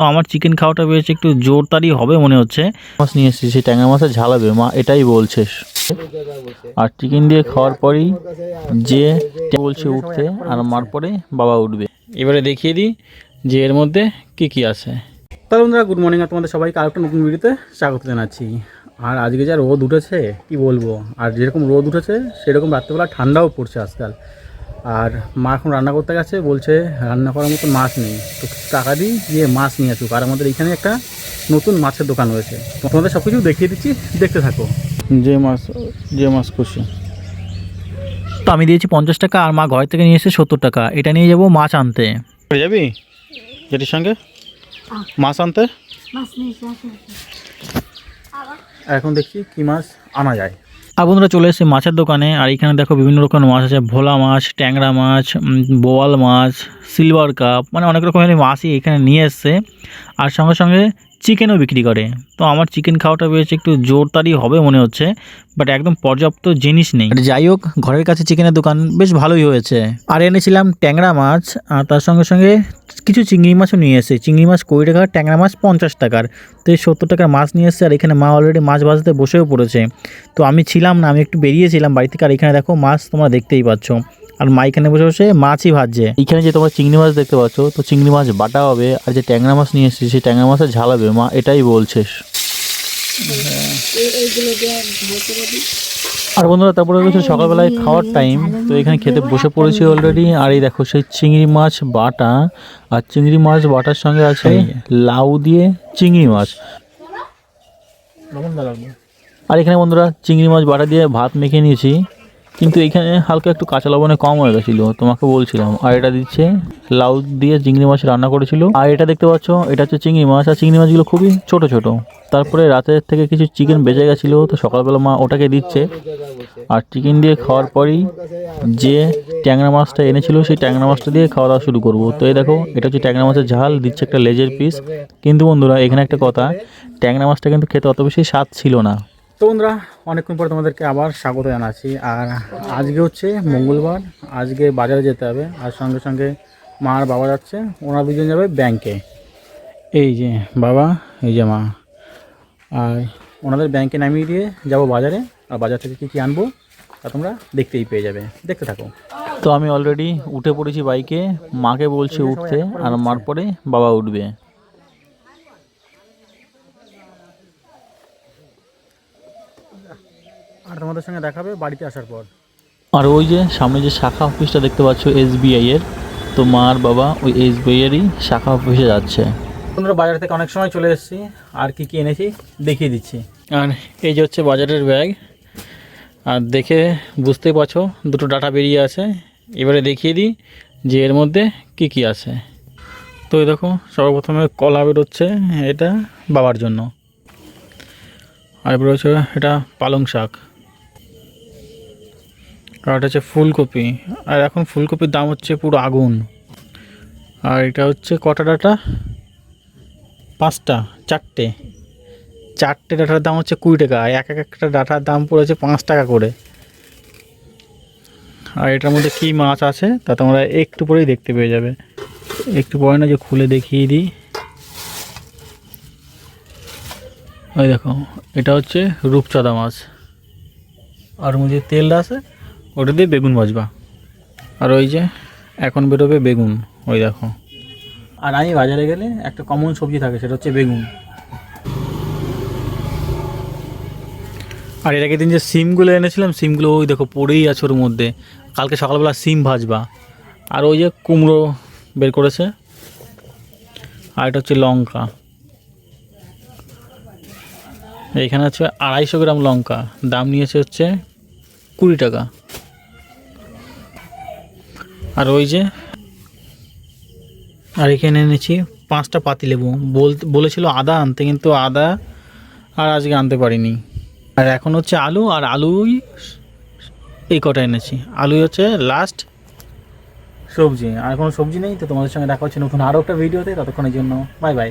আমার চিকেন খাওয়াটা বেশ একটু জোরদারি হবে মনে হচ্ছে। মাছ নিয়ে এসেছি, সেই ট্যাংরা মাছে ঝালাবে, মা এটাই বলছে। আর চিকেন দিয়ে খাওয়ার পরেই যে বলছে উঠতে, আর মার পরে বাবা উঠবে। এবারে দেখিয়ে দিই যে এর মধ্যে কি কি আছে। তাহলে বন্ধুরা গুড মর্নিং আর তোমাদের সবাইকে আরেকটা নতুন ভিডিওতে স্বাগত জানাচ্ছি। আর আজকে যা রোদ উঠেছে, কি বলব? আর যেরকম রোদ উঠেছে, সেরকম রাত্রেবেলা ঠান্ডাও পড়ছে আজকাল। আর মা এখন রান্না করতে গেছে বলছে রান্না করার মতো মাছ নেই। তো টাকা দিই গিয়ে মাছ নিয়ে আসুক। আর আমাদের এখানে একটা নতুন মাছের দোকান রয়েছে। তো তোমাদের সব কিছু দেখিয়ে দিচ্ছি দেখতে থাকো। যে মাছ যে মাছ খুশি। তো আমি দিয়েছি পঞ্চাশ টাকা আর মা ঘর থেকে নিয়ে এসে সত্তর টাকা। এটা নিয়ে যাব মাছ আনতে। যাবি? যেটির সঙ্গে? মাছ আনতে। এখন দেখছি কি মাছ আনা যায়। বন্ধুরা চলে এসেছি মাছের দোকানে, আর এখানে দেখো বিভিন্ন রকমের মাছ আছে, ভোলা মাছ, ট্যাংরা মাছ বোয়াল মাছ, সিলভার কাপ মানে অনেক রকমের মাছই এখানে নিয়ে এসছে। আর সঙ্গে সঙ্গে চিকেনও বিক্রি করে। তো আমার চিকেন খাওয়াটা বেশ একটু জোরদারি হবে মনে হচ্ছে বাট একদম পর্যাপ্ত জিনিস নেই। যাই হোক, ঘরের কাছে চিকেনের দোকান বেশ ভালোই হয়েছে। আর এনেছিলাম ট্যাংরা মাছ, আর তার সঙ্গে সঙ্গে কিছু চিংড়ি মাছও নিয়ে এসেছে। চিংড়ি মাছ কুড়ি টাকার ট্যাংরা মাছ পঞ্চাশ টাকার। তো এই সত্তর টাকার মাছ নিয়ে এসেছে, আর এখানে মা অলরেডি মাছ ভাজতে বসেও পড়েছে। তো আমি ছিলাম না, আমি একটু বেরিয়েছিলাম বাড়ি থেকে, আর এখানে দেখো মাছ তোমরা দেখতেই পাচ্ছ। আর মা এখানে বসে বসে মাছই ভাজছে। এখানে যে তোমরা চিংড়ি মাছ দেখতে পাচ্ছ তো চিংড়ি মাছ বাটা হবে আর যে ট্যাংরা মাছ নিয়ে এসেছি সেই ট্যাংরা মাছে ঝালাবে। মা এটাই বলছে। আর বন্ধুরা তারপরে হচ্ছে সকালবেলায় খাওয়ার টাইম তো এখানে খেতে বসে পড়েছি অলরেডি আর এই দেখো সেই চিংড়ি মাছ বাটা। আর চিংড়ি মাছ বাটার সঙ্গে আছে লাউ দিয়ে চিংড়ি মাছ। আর এখানে বন্ধুরা চিংড়ি মাছ বাটা দিয়ে ভাত মেখে নিয়েছি। কিন্তু এখানে হালকা একটু কাঁচা লবণে কম হয়ে গেছিল, তোমাকে বলছিলাম। আর এটা দিচ্ছে লাউ দিয়ে চিংড়ি মাছ রান্না করেছিল। আর এটা দেখতে পাচ্ছ, এটা হচ্ছে চিংড়ি মাছ। আর চিংড়ি মাছগুলো খুবই ছোট ছোট। তারপরে রাতের থেকে কিছু চিকেন বেঁচে গেছিল, তো সকালবেলা মা ওটাকে দিচ্ছে। আর চিকেন দিয়ে খাওয়ার পরই যে ট্যাংরা মাছটা এনেছিল, সেই ট্যাংরা মাছটা দিয়ে খাওয়া দাওয়া শুরু করব। তো এই দেখো, এটা হচ্ছে ট্যাংরা মাছের ঝাল, দিচ্ছে একটা লেজের পিস কিন্তু বন্ধুরা, এখানে একটা কথা, ট্যাংরা মাছটা কিন্তু খেতে অত বেশি স্বাদ ছিল না। তো বন্ধুরা, অনেকক্ষণ পর তোমাদেরকে আবার স্বাগত জানাচ্ছি। আর আজকে হচ্ছে মঙ্গলবার, আজকে বাজারে যেতে হবে। আর সঙ্গে সঙ্গে মা আর বাবা যাচ্ছে, ওনারা দুজন যাবে ব্যাংকে এই যে বাবা, এই যে মা। আর ওনাদের ব্যাংকে নামিয়ে দিয়ে যাব বাজারে, আর বাজার থেকে কী কী আনব, তা তোমরা দেখতেই পেয়ে যাবে। দেখতে থাকো। তো আমি অলরেডি উঠে পড়েছি বাইকে মাকে বলছি উঠতে, আর মার পরে বাবা উঠবে। আর তোমাদের সঙ্গে দেখাবে বাড়িতে আসার পর। আর ওই যে সামনে যে শাখা অফিসটা দেখতে পাচ্ছ এসবিআই এর তো মার বাবা ওই এসবিআই এরই শাখা অফিসে যাচ্ছে। বন্ধুরা বাজার থেকে অনেক সময় চলে এসেছি আর কি কি এনেছি দেখিয়ে দিচ্ছি। আর এই যে হচ্ছে বাজারের ব্যাগ আর দেখে বুঝতেই পারছ দুটো ডাটা বেরিয়ে আছে। এবারে দেখিয়ে দিই যে এর মধ্যে কি কি আছে। তো এই দেখো সর্বপ্রথমে কলা বেরোচ্ছে এটা বাবার জন্য। আর এবার হচ্ছে এটা পালং শাক। আর এটা হচ্ছে ফুলকপি। আর এখন ফুলকপির দাম হচ্ছে পুরো আগুন। আর এটা হচ্ছে কটা ডাটা? পাঁচটা, চারটে। চারটে ডাটার দাম হচ্ছে কুড়ি টাকা। এক এক একটা ডাটার দাম পড়েছে পাঁচ টাকা করে। আর এটার মধ্যে কী মাছ আছে তা তোমরা একটু পরেই দেখতে পেয়ে যাবে। একটু পরে না যে খুলে দেখিয়ে দিই। ওই দেখো, এটা হচ্ছে রূপচাঁদা মাছ। আর মধ্যে তেলটা আছে, ওটা দিয়ে বেগুন ভাজবা। আর ওই যে এখন বেরোবে বেগুন, ওই দেখো। আর আমি বাজারে গেলে একটা কমন সবজি থাকে, সেটা হচ্ছে বেগুন। আর আগের দিন যে সিমগুলো এনেছিলাম, সিমগুলো ওই দেখো পড়েই আছে ওর মধ্যে। কালকে সকালবেলা সিম ভাজবা। আর ওই যে কুমড়ো বের করেছে। আর এটা হচ্ছে লঙ্কা। এইখানে হচ্ছে আড়াইশো গ্রাম লঙ্কা। দাম নিয়েছে হচ্ছে কুড়ি টাকা। আর ওই যে, আর এখানে এনেছি পাঁচটা পাতিলেবু। বল, বলেছিল আদা আনতে, কিন্তু আদা আর আজকে আনতে পারিনি। আর এখন হচ্ছে আলু, আর আলুই এই কটা এনেছি। আলুই হচ্ছে লাস্ট সবজি। আর কোনো সবজি নেই তো তোমাদের সঙ্গে দেখা হচ্ছে নতুন আরও একটা ভিডিওতে ততক্ষণের জন্য বাই বাই